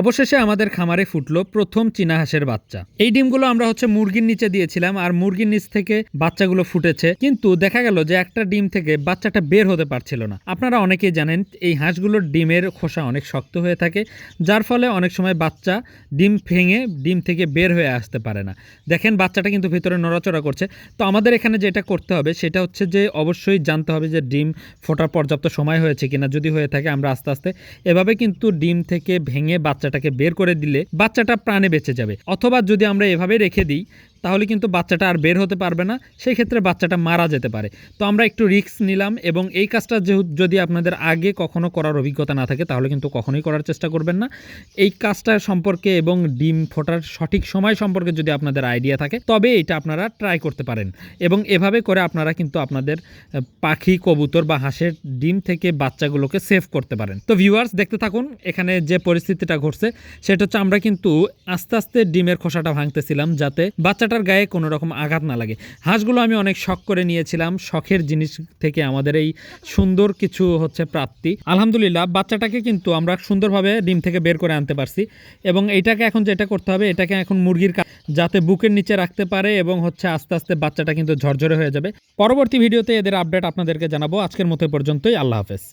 অবশেষে আমাদের খামারে ফুটলো প্রথম চীনা হাঁসের বাচ্চা। এই ডিমগুলো আমরা হচ্ছে মুরগির নিচে দিয়েছিলাম আর মুরগির নিচ থেকে বাচ্চাগুলো ফুটেছে। কিন্তু দেখা গেল যে একটা ডিম থেকে বাচ্চাটা বের হতে পারছিল না। আপনারা অনেকেই জানেন এই হাঁসগুলোর ডিমের খোসা অনেক শক্ত হয়ে থাকে, যার ফলে অনেক সময় বাচ্চা ডিম ভেঙে ডিম থেকে বের হয়ে আসতে পারে না। দেখেন বাচ্চাটা কিন্তু ভিতরে নড়াচড়া করছে। তো আমাদের এখানে যেটা করতে হবে, সেটা হচ্ছে যে অবশ্যই জানতে হবে যে ডিম ফোটার পর্যাপ্ত সময় হয়েছে কিনা। যদি হয়ে থাকে, আমরা আস্তে আস্তে এভাবে কিন্তু ডিম থেকে ভেঙে বাচ্চাটাকে বের করে দিলে বাচ্চাটা প্রাণে বেঁচে যাবে। অথবা যদি আমরা এভাবে রেখে দিই তাহলে কিন্তু বাচ্চাটা আর বের হতে পারবে না, সেই ক্ষেত্রে বাচ্চাটা মারা যেতে পারে। তো আমরা একটু রিস্ক নিলাম এবং এই কাজটা যেহেতু যদি আপনাদের আগে কখনো করার অভিজ্ঞতা না থাকে, তাহলে কিন্তু কখনোই করার চেষ্টা করবেন না। এই কাজটা সম্পর্কে এবং ডিম ফোটার সঠিক সময় সম্পর্কে যদি আপনাদের আইডিয়া থাকে, তবে এটা আপনারা ট্রাই করতে পারেন। এবং এভাবে করে আপনারা কিন্তু আপনাদের পাখি, কবুতর বা হাঁসের ডিম থেকে বাচ্চাগুলোকে সেভ করতে পারেন। তো ভিউয়ার্স, দেখতে থাকুন, এখানে যে পরিস্থিতিটা ঘটছে, সেটা হচ্ছে আমরা কিন্তু আস্তে আস্তে ডিমের খোসাটা ভাঙতেছিলাম যাতে বাচ্চাটার গায়ে কোনো রকম আঘাত না লাগে। হাঁসগুলো আমি অনেক শখ করে নিয়েছিলাম। শখের জিনিস থেকে আমাদের এই সুন্দর কিছু হচ্ছে প্রাপ্তি। আলহামদুলিল্লাহ, বাচ্চাটাকে কিন্তু আমরা সুন্দরভাবে ডিম থেকে বের করে আনতে পারছি এবং এটাকে এখন যেটা করতে হবে, এটাকে এখন মুরগির যাতে বুকের নিচে রাখতে পারে এবং হচ্ছে আস্তে আস্তে বাচ্চাটা কিন্তু ঝরঝরে হয়ে যাবে। পরবর্তী ভিডিওতে এদের আপডেট আপনাদেরকে জানাব। আজকের মতো পর্যন্তই। আল্লাহ হাফেজ।